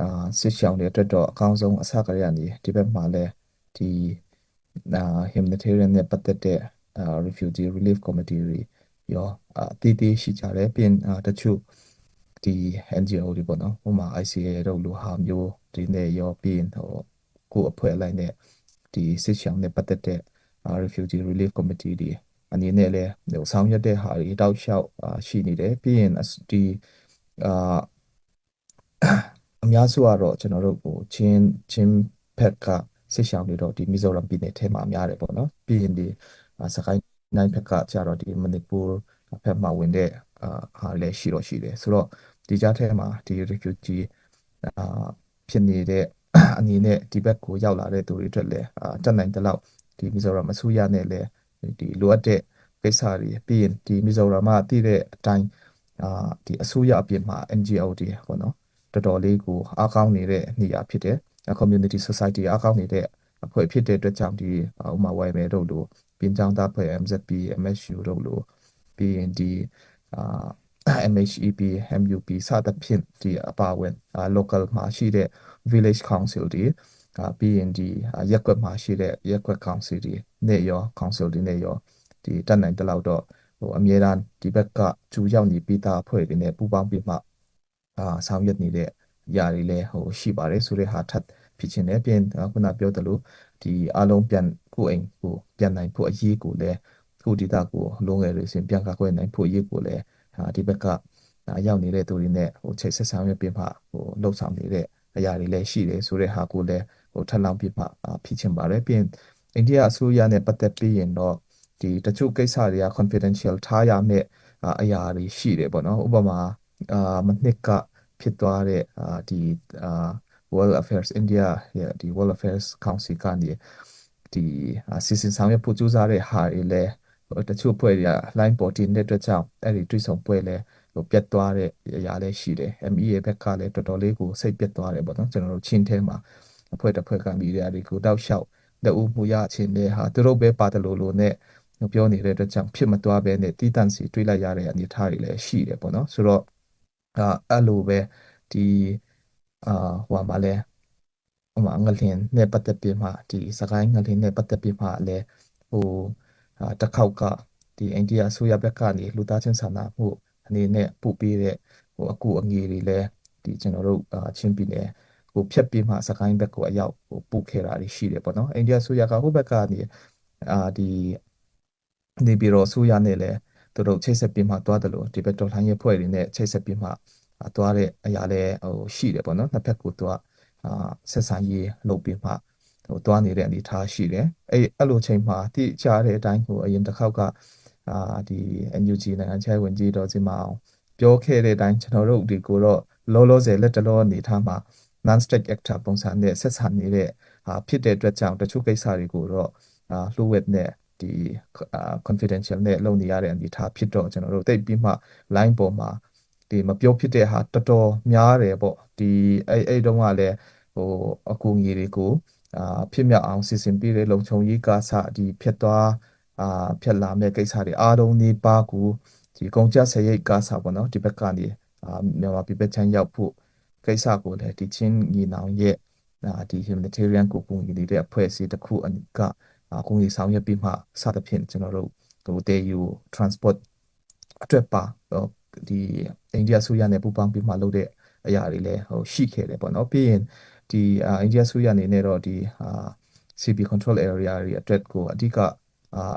အာစစ်ရှောင်းတွေအတွက်တော့အကောင်းဆုံးအစကရကနေဒီဘက်မှာလဲဒီအာ humanitarian နဲ့ပတ်သက်တဲ့အာ refugee relief committee တွေရောအတီးတီးရှိကြတယ်ပြီးရင်တချို့ဒီ NGO တွေပေါ့နော်ဥပမာ ICA တို့လိုဟာမျိုးဒီနဲ့ရောပြီးရင်ဟိုကိုအဖွဲ့လိုက်နဲ့ဒီစစ်ရှောင်းနဲ့ပတ်သက်တဲ့ refugee relief committee တွေအနေနဲ့လည်းဟိုဆောင်ရွက်တဲ့ဟာတွေတောက်လျှောက်ရှိနေတယ်ပြီးရင်ဒီအာ အများစုကတော့ကျွန်တော်တို့ဟိုချင်းချင်းဖက်ကစစ်ရှောင်းတွေတော့ဒီမီဇိုရမ်ပြည်နယ်ထဲမှာများတယ်ပေါ့နော်ပြီးရင်ဒီစကိုင်းနိုင်ဖက်ကကျတော့ဒီမနီပူဖက်မှာဝင်တဲ့အာဟာလည်းရှိတော့ရှိတယ်ဆိုတော့ဒီကြားထဲမှာဒီ refugee အာဖြစ်နေတဲ့အနေနဲ့ဒီဘက်ကိုရောက်လာတဲ့သူတွေအတွက်လည်းအာတက်နိုင်တဲ့လောက်ဒီမီဇိုရမ်အစိုးရနဲ့လည်းဒီလိုအပ်တဲ့ကိစ္စတွေပြီးရင်ဒီမီဇိုရမ်မှာတည်တဲ့အတိုင်းအာဒီအစိုးရအပြင်မှာ NGO တွေပေါ့နော် တော်တော်လေးကိုအားကောင်းနေတဲ့နေရာဖြစ်တယ် community society အားကောင်းနေတဲ့အဖွဲ့ဖြစ်တဲ့အတွက်ကြောင့်ဒီဥမာ YML တို့လိုပြင်ကြောင်းသားဖွဲ့ MZP MSU တို့လိုပြီးရင်ဒီအာ MHEP MUP စသဖြင့်ဒီအပါဝင် local မှာရှိတဲ့ village council တွေပြီးရင်ဒီရက်ကွက်မှာရှိတဲ့ရက်ကွက် council တွေနဲ့ရော council တွေနဲ့ရောဒီတက်နိုင်တလောက်တော့ဟိုအမြဲတမ်းဒီဘက်ကကျူရောက်နေပြီးသားအဖွဲ့တွေနဲ့ပူးပေါင်းပြီးမှ အာဆောင်ရွက်နေတဲ့ຢာတွေလည်းဟိုရှိပါတယ်ဆိုတဲ့ဟာထပ်ဖြစ်ခြင်းနဲ့ပြင်ခုနပြောသလိုဒီအလုံးပြန်ကိုအိမ်ကိုပြန်နိုင်ဖို့အရေးကိုလည်းခုဒီတာကိုလုံးငယ်တွေစင်ပြန်ကာကွယ်နိုင်ဖို့အရေးကိုလည်းဒီဘက်ကရောက်နေတဲ့သူတွေနဲ့ဟိုချိတ်ဆက်ဆောင်ရွက်ပြီးမှဟိုလှုပ်ဆောင်နေတဲ့အရာတွေလည်းရှိတယ်ဆိုတဲ့ဟာကိုလည်းဟိုထပ်လောင်းပြီးမှဖြစ်ချင်ပါတယ်ပြင်အိန္ဒိယအစိုးရနဲ့ပတ်သက်ပြီးရင်တော့ဒီတချို့ကိစ္စတွေက confidential ထားရမယ့်အရာတွေရှိတယ်ပေါ့နော်ဥပမာ အာမနှစ်ကဖြစ်သွားတဲ့အာဒီအာ World Affairs India ရဲ့ဒီ World Affairs Council ကနေဒီစီစဉ်ဆောင်ရွက်ဖို့ကြိုးစားတဲ့ဟာတွေလည်းတချို့ပွဲတွေက line ပေါ်တင်တဲ့အတွက်ကြောင့်အဲ့ဒီတွေ့ဆုံပွဲလည်းဟိုပြတ်သွားတဲ့အရာလည်းရှိတယ် MEA ဘက်ကလည်းတော်တော်လေးကိုစိတ်ပြတ်သွားတယ်ပေါ့နော်ကျွန်တော်တို့ချင်းထဲမှာအဖွဲ့တစ်ဖွဲ့ကမီဒီယာတွေကိုတောက်လျှောက်လက်ဦးမှုရခြင်းတွေဟာသူတို့ပဲပါတယ်လို့လို့နဲ့ပြောနေတဲ့အတွက်ကြောင့်ဖြစ်မသွားဘဲနဲ့တီးတန့်စီတွေးလိုက်ရတဲ့အနေအထားတွေလည်းရှိတယ်ပေါ့နော်ဆိုတော့ အာအဲ့လိုပဲဒီအာဟိုမှာလဲဟိုမှာငလင်နဲ့ပတ်သက်ပြီးမှဒီစကိုင်းငလင်နဲ့ပတ်သက်ပြီးမှလည်းဟိုတစ်ခေါက်ကဒီအိန္ဒိယအစိုးရဘက်ကနေလူသားချင်းစာနာမှုအနေနဲ့ပို့ပေးတဲ့ဟိုအကူအငွေတွေလည်းဒီကျွန်တော်တို့အာချင်းပြည်နယ်ဟိုဖြတ်ပြီးမှစကိုင်းဘက်ကိုအရောက်ဟိုပို့ခဲ့တာတွေရှိတယ်ပေါ့နော်အိန္ဒိယအစိုးရကဟိုဘက်ကနေအာဒီနေပြည်တော်အစိုးရနဲ့လည်း သူတို့ချိတ်ဆက်ပြီးမှသွားတယ်လို့ဒီဘက်တော်လှန်ရေးဖွဲ့တွေနဲ့ချိတ်ဆက်ပြီးမှသွားတဲ့အရာလည်းဟိုရှိတယ်ပေါ့နော်နှစ်ဖက်ကိုသူကအာဆက်ဆံရေးလုပ်ပြီးမှဟိုသွားနေတဲ့အနေအထားရှိတယ်အဲ့အဲ့လိုချိန်မှာတိကျတဲ့အတိုင်းဟိုအရင်တစ်ခေါက်ကအာဒီ NUG နိုင်ငံခြားဝင်ကြီးတော်စီမအောင်ပြောခဲ့တဲ့အတိုင်းကျွန်တော်တို့ဒီကိုတော့လောလောဆယ်လက်တလောအနေထားမှာ non state actor ပုံစံနဲ့ဆက်ဆံနေတဲ့ဟာဖြစ်တဲ့အတွက်ကြောင့်တချို့ကိစ္စတွေကိုတော့အာလှုပ်ဝက်နဲ့ ဒီ confidential နဲ့လုပ်နေရတဲ့အနေအထားဖြစ်တော့ကျွန်တော်တို့တိတ်ပြီးမှ line ပေါ်မှာဒီမပြောဖြစ်တဲ့ဟာတော်တော်များတယ်ပေါ့ဒီအဲ့အဲ့တုန်းကလည်းဟိုအကူအညီတွေကိုအာဖြစ်မြောက်အောင်စီစဉ်ပြီးတဲ့လုံခြုံရေးကားစဒီဖြစ်သွားအာဖြစ်လာမဲ့ကိစ္စတွေအားလုံးနေပါကူဒီကုန်ကြစရိတ်ကားစပေါ့နော်ဒီဘက်ကနေအာမြန်မာပြည်ဘက်ချမ်းရောက်ဖို့ကိစ္စကိုလည်းဒီချင်းညီနောင်ရဲ့အာဒီ humanitarian ကိုပုံရည်တဲ့အဖွဲ့အစည်းတစ်ခုအက အကူအညီဆောင်ရွက်ပြီးမှစသဖြင့်ကျွန်တော်တို့ဟိုတေယူ transport အတွက်ပါဒီအိန္ဒိယဆိုရနဲ့ပူးပေါင်းပြီးမှလုပ်တဲ့အရာတွေလည်းဟိုရှိခဲ့တယ်ပေါ့နော်ပြီးရင်ဒီအိန္ဒိယဆိုရအနေနဲ့တော့ဒီအာ CB control area တွေအတွက်ကိုအဓိက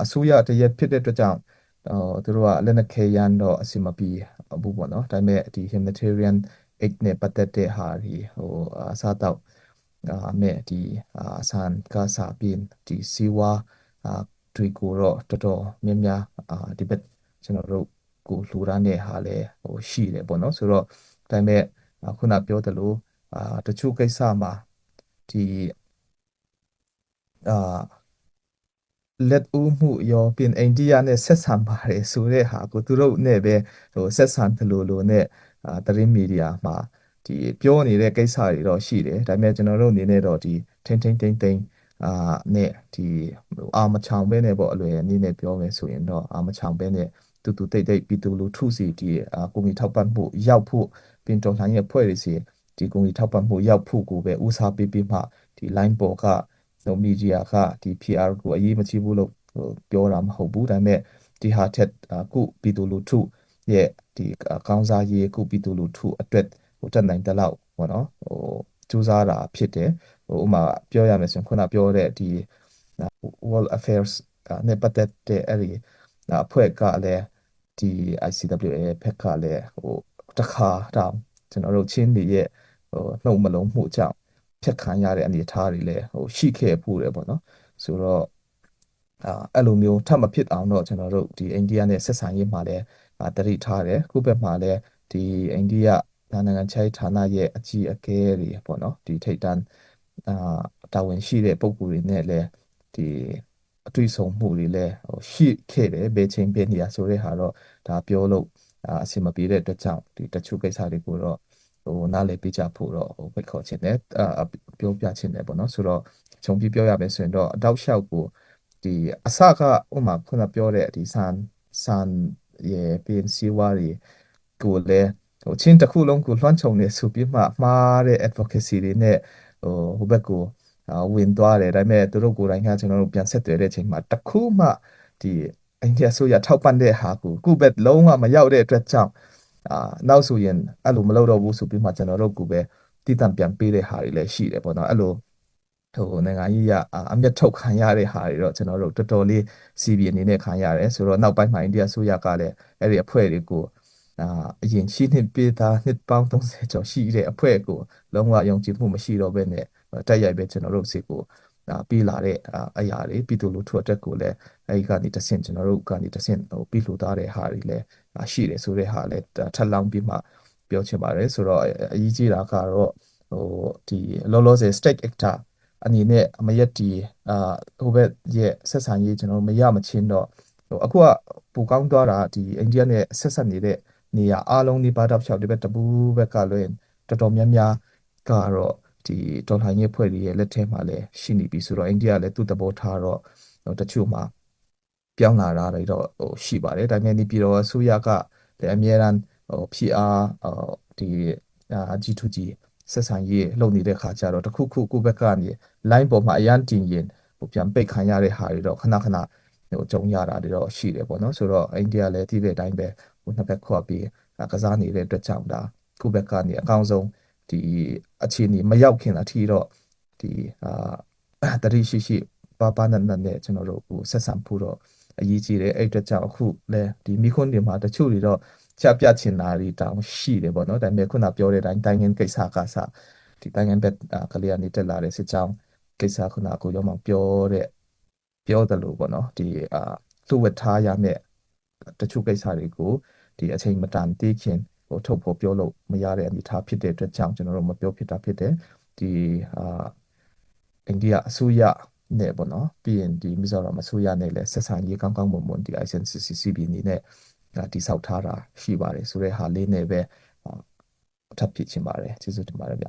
အစိုးရတရက်ဖြစ်တဲ့အတွက်ကြောင့်ဟိုသူတို့ကလက်နက်ခဲရန်တော့အစီမပြေဘူးပေါ့နော်ဒါပေမဲ့ဒီ humanitarian aid နဲ့ပတ်သက်တဲ့ဟာတွေဟိုအစားတော့ အာမဲ့ဒီအာဆန်ကစားပြီးဒီစီဝါအာတွေကိုတော့တော်တော်များများအာဒီဘက်ကျွန်တော်တို့ကိုလှူဒါန်းတဲ့ဟာလည်းဟိုရှိတယ်ပေါ့နော်ဆိုတော့ဒါပေမဲ့ခုနပြောသလိုအာတချို့ကိစ္စမှာဒီအာလက်ဦးမှုရောပြင်အိန္ဒိယနဲ့ဆက်ဆံပါတယ်ဆိုတဲ့ဟာကိုသူတို့နဲ့ပဲဟိုဆက်ဆံတယ်လို့လို့နဲ့အာသတင်းမီဒီယာမှာ ဒီပြောနေတဲ့ကိစ္စတွေတော့ရှိတယ်ဒါပေမဲ့ကျွန်တော်တို့အနေနဲ့တော့ဒီထင်းထင်းတိန်တိန်အာနဲ့ဒီအာမချောင်ပဲနဲ့ပေါ့အလွယ်အနေနဲ့ပြောမယ်ဆိုရင်တော့အာမချောင်ပဲနဲ့တူတူတိတ်တိတ်ပြည်သူလူထုစီဒီအာကိုမီထောက်ပံ့မှုရောက်ဖို့ပြင်တော်လှန်ရေးအဖွဲ့တွေစီဒီကုမ္ပဏီထောက်ပံ့မှုရောက်ဖို့ကိုပဲဦးစားပေးပြီးမှဒီ line ပေါ်ကဆိုမီဒီယာကဒီ PR ကိုအရေးမကြီးဘူးလို့ဟိုပြောတာမဟုတ်ဘူးဒါပေမဲ့ဒီဟာထက်အခုပြည်သူလူထုရဲ့ဒီကောင်းစားရေးအခုပြည်သူလူထုအတွက် ဟိုတက်နိုင်တဲ့လောက်ပေါ့နော်ဟိုစူးစမ်းတာဖြစ်တယ်ဟိုဥမာပြောရမယ်ဆိုရင်ခုနပြောတဲ့ဒီ World Affairs နဲ့ပတ်သက်တဲ့အဲ့ဒီအဖွဲ့ကလည်းဒီ ICWA ဘက်ကလည်းဟိုတခါတောင်ကျွန်တော်တို့ချင်းတွေရဲ့ဟိုနှုတ်မလုံးမှုကြောင့်ဖြတ်ခံရတဲ့အနေအထားတွေလည်းဟိုရှိခဲ့ဖို့တယ်ပေါ့နော်ဆိုတော့အာအဲ့လိုမျိုးထပ်မဖြစ်အောင်တော့ကျွန်တော်တို့ဒီအိန္ဒိယနဲ့ဆက်ဆံရေးမှာလည်းတတိထားတယ်ခုဘက်မှာလည်းဒီအိန္ဒိယ နိုင်ငံခြားရေးဌာနရဲ့အကြီးအကဲတွေပေါ့နော်ဒီထိပ်တန်းအာတာဝန်ရှိတဲ့ပုံကိုယ်တွေနဲ့လည်းဒီအတွေ့အဆုံမှုတွေလည်းဟိုရှိခဲ့တယ်ဘယ်ချိန်ဘယ်နေရာဆိုတဲ့ဟာတော့ဒါပြောလို့အဆင်မပြေတဲ့အတွက်ကြောင့်ဒီတချို့ကိစ္စတွေကိုတော့ဟိုနားလည်ပေးကြဖို့တော့ဟိုဖိတ်ခေါ်ခြင်းနဲ့အပြောပြခြင်းနဲ့ပေါ့နော်ဆိုတော့ခြုံပြပြောရမယ်ဆိုရင်တော့အတောက်လျှောက်ကိုဒီအစကဥမာခုနပြောတဲ့ဒီဆန်ဆန်ရဲ့ပြင်စီဝါရီကိုလည်း ဟိုချင်းတစ်ခုလုံးကိုလွှမ်းခြုံနေဆိုပြီးမှမှားတဲ့ advocacy တွေနဲ့ဟိုဟိုဘက်ကိုဝင်သွားတယ်ဒါပေမဲ့သူတို့ကိုယ်တိုင်ကကျွန်တော်တို့ပြန်ဆက်သွယ်တဲ့အချိန်မှာတခုမှဒီအိန္ဒိယဆိုရထောက်ပံ့တဲ့ဟာကိုကုဘက်လုံးဝမရောက်တဲ့အတွက်ကြောင့်အာနောက်ဆိုရင်အဲ့လိုမလုပ်တော့ဘူးဆိုပြီးမှကျွန်တော်တို့ကိုပဲတည်တံ့ပြန်ပေးတဲ့ဟာတွေလည်းရှိတယ်ပေါ့နော်အဲ့လိုဟိုနိုင်ငံကြီးကအမျက်ထုတ်ခံရတဲ့ဟာတွေတော့ကျွန်တော်တို့တော်တော်လေး CB အနေနဲ့ခံရတယ်ဆိုတော့နောက်ပိုင်းမှာအိန္ဒိယဆိုရကလည်းအဲ့ဒီအဖွဲ့တွေကို အာအရင်ရှိနှစ်ပေးသားနှစ်ပေါင်း30ကျော်ရှိတဲ့အဖွဲ့ကိုလုံးဝယုံကြည်မှုမရှိတော့ဘဲနဲ့တက်ရိုက်ပဲကျွန်တော်တို့စီကိုပြီးလာတဲ့အရာတွေပြည်သူလူထုအတွက်ကိုလည်းအဲဒီကနေတဆင့်ကျွန်တော်တို့ကနေတဆင့်ဟိုပြီးလှူသားတဲ့ဟာတွေလည်းရှိတယ်ဆိုတဲ့ဟာလည်းထပ်လောင်းပြီးမှပြောချင်ပါတယ်ဆိုတော့အရေးကြီးတာကတော့ဟိုဒီလောလောဆယ် stake actor အနေနဲ့အမရက်တီအာဟိုဘက်ရဲ့ဆက်ဆံရေးကျွန်တော်မရမချင်းတော့ဟိုအခုကပူကောင်းသွားတာဒီအိန္ဒိယနဲ့ဆက်ဆက်နေတဲ့ နေရာအားလုံးဒီဘာတောက်လျှောက်ဒီဘက်တပူးဘက်ကလွင်တော်တော်များများကတော့ဒီဒေါ်လာရေးဖွဲ့တွေရဲ့လက်ထဲမှာလည်းရှိနေပြီဆိုတော့အိန္ဒိယလည်းသူ့သဘောထားတော့တချို့မှာပြောင်းလာတာတွေတော့ဟိုရှိပါတယ်ဒါပေမဲ့ဒီပြည်တော်အစိုးရကလည်းအများအားဟို PR ဟိုဒီ G2G ဆက်ဆံရေးလုပ်နေတဲ့ခါကျတော့တခုခုကိုဘက်ကနေ line ပေါ်မှာအရန်တင်ရင်ဟိုပြန်ပိတ်ခံရတဲ့ဟာတွေတော့ခဏခဏဟိုကြုံရတာတွေတော့ရှိတယ်ပေါ့နော်ဆိုတော့အိန္ဒိယလည်းဒီတဲ့အတိုင်းပဲ ဟိုနှစ်ဘက်ခွာပြီးကစားနေတဲ့အတွက်ကြောင့်ဒါကိုဘက်ကနေအကောင်းဆုံးဒီအခြေအနေမရောက်ခင်အထိတော့ဒီအာတတိရှိရှိပါပါနနနဲ့ကျွန်တော်တို့ဟိုဆက်ဆံဖို့တော့အရေးကြီးတယ်အဲ့အတွက်ကြောင့်အခုလဲဒီမိခွန်းတွေမှာတချို့တွေတော့ချပြချင်တာတွေတောင်ရှိတယ်ပေါ့နော်ဒါပေမဲ့ခုနပြောတဲ့အတိုင်းတိုင်းငင်းကိစ္စကစဒီတိုင်းငင်းဘက်ကလေးကနေတက်လာတဲ့စစ်ကြောင်းကိစ္စခုနကိုရောမှပြောတဲ့ပြောတယ်လို့ပေါ့နော်ဒီအာသူ့ဝတ်ထားရမယ့်တချို့ကိစ္စတွေကို ဒီအချိန်မတန်သေးခင်ဟိုထုတ်ဖို့ပြောလို့မရတဲ့အနေအထားဖြစ်တဲ့အတွက်ကြောင့်ကျွန်တော်တို့မပြောဖြစ်တာဖြစ်တယ်ဒီအာအိန္ဒိယအစိုးရနဲ့ပေါ့နော်ပြီးရင်ဒီမီဇိုရမ်အစိုးရနဲ့လည်းဆက်ဆံရေးကောင်းကောင်းမွန်မွန်ဒီ ICNCCB အနေနဲ့တိဆောက်ထားတာရှိပါတယ်ဆိုတဲ့ဟာလေးနဲ့ပဲထပ်ဖြစ်ချင်ပါတယ်ကျေးဇူးတင်ပါတယ်ဗျ